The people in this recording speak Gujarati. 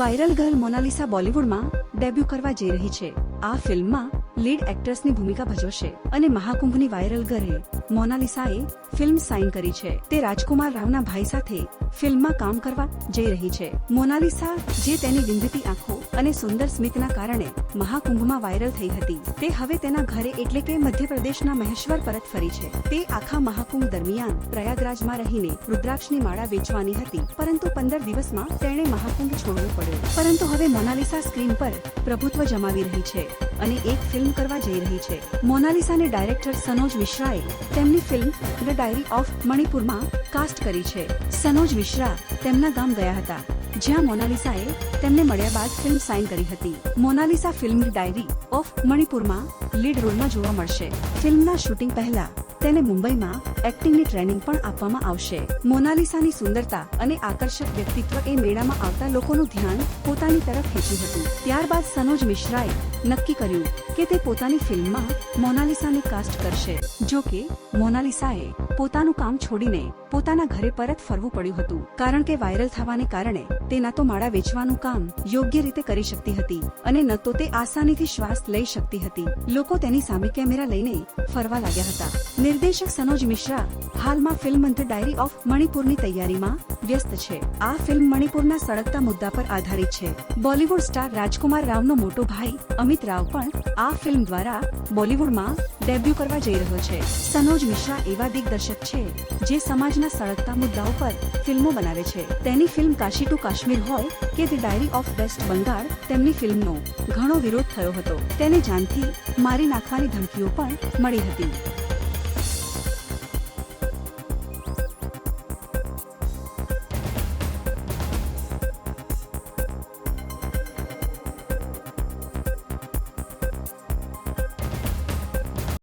વાયરલ ગર્લ મોનાલિસા બોલિવૂડમાં ડેબ્યુ કરવા જઈ રહી છે. આ ફિલ્મમાં લીડ એક્ટ્રેસની ભૂમિકા ભજવશે અને મહાકુંભની વાયરલ ઘરે મોનાલિસાએ ફિલ્મ સાઇન કરી છે. તે રાજકુમાર રાવના ભાઈ સાથે ફિલ્મમાં કામ કરવા જઈ રહી છે. મોનાલિસા જે તેની વિંધતી આંખો અને સુંદર સ્મિતના કારણે મહાકુંભમાં વાયરલ થઈ હતી, તે હવે તેના ઘરે એટલે કે મધ્યપ્રદેશના મહેશ્વર પરત ફરી છે. તે આખા મહાકુંભ દરમિયાન પ્રયાગરાજમાં રહીને રુદ્રાક્ષની માળા વેચવાની હતી, પરંતુ પંદર દિવસમાં તેણે મહાકુંભ છોડવો પડ્યો. પરંતુ હવે મોનાલિસા સ્ક્રીન પર પ્રભુત્વ જમાવી રહી છે અને એક ફિલ્મ કરવા જઈ રહી છે. મોનાલિસાને ડાયરેક્ટર સનોજ મિશ્રાએ તેમની ફિલ્મ ધ ડાયરી ઓફ મણિપુરમાં કાસ્ટ કરી છે. સનોજ મિશ્રા તેમના ગામ ગયા હતા, જ્યાં મોનાલિસાએ તેમને મળ્યા બાદ ફિલ્મ સાઇન કરી હતી. મોનાલિસા ફિલ્મ ડાયરી ઓફ મણિપુરમાં લીડ રોલમાં જોવા મળશે. ફિલ્મના શૂટિંગ પહેલા તેને મુંબઈમાં એક્ટિંગની ટ્રેનિંગ પણ આપવામાં આવશે. મોનાલિસાની સુંદરતા અને આકર્ષક વ્યક્તિત્વ એ મેળામાં આવતા લોકોનું ધ્યાન પોતાની તરફ ખેંચ્યું હતું. ત્યારબાદ સનોજ મિશ્રાએ નક્કી કર્યું કે તે પોતાની ફિલ્મમાં મોનાલિસાને કાસ્ટ કરશે, જો કે મોનાલિસાએ પોતાનું કામ છોડીને પોતાના ઘરે પરત ફરવું પડ્યું હતું. કારણ કે વાયરલ થવાને કારણે તે ન તો માળા વેચવાનું કામ યોગ્ય રીતે કરી શકતી હતી અને ન તો તે આસાનીથી શ્વાસ લઈ શકતી હતી. લોકો તેની સામે કેમેરા લઈને ફરવા લાગ્યા હતા. નિર્દેશક સનોજ મિશ્રા હાલમાં ફિલ્મ ધ ડાયરી ઓફ મણિપુરની તૈયારીમાં વ્યસ્ત છે. આ ફિલ્મ મણિપુરના સળગતા મુદ્દા પર આધારિત છે. બોલિવૂડ સ્ટાર રાજકુમાર રાવનો મોટો ભાઈ અમિત રાવ પણ આ ફિલ્મ દ્વારા બોલિવૂડમાં ડેબ્યુ કરવા જઈ રહ્યો છે. સનોજ મિશ્રા એવા દિગ્દર્શક છે, જે સમાજના સળગતા મુદ્દાઓ પર ફિલ્મો બનાવે છે. તેની ફિલ્મ કાશી ટુ કાશ્મીર હોય કે the diary of west Bengal, તેમની ફિલ્મનો ઘણો વિરોધ થયો હતો. તેને જાનથી મારી નાખવાની ધમકીઓ પણ મળી હતી.